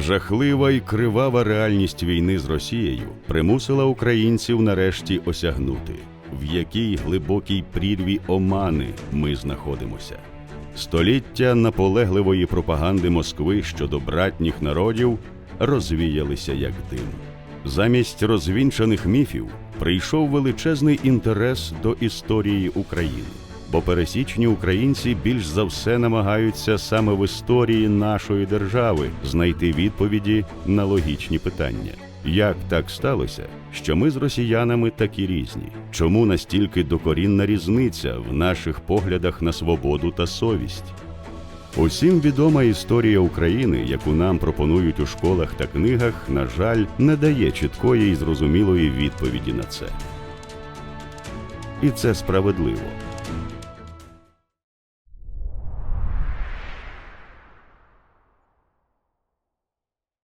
Жахлива і кривава реальність війни з Росією примусила українців нарешті осягнути, в якій глибокій прірві омани ми знаходимося. Століття наполегливої пропаганди Москви щодо братніх народів розвіялися як дим. Замість розвінчаних міфів прийшов величезний інтерес до історії України, бо пересічні українці більш за все намагаються саме в історії нашої держави знайти відповіді на логічні питання. Як так сталося, що ми з росіянами такі різні? Чому настільки докорінна різниця в наших поглядах на свободу та совість? Усім відома історія України, яку нам пропонують у школах та книгах, на жаль, не дає чіткої і зрозумілої відповіді на це. І це справедливо.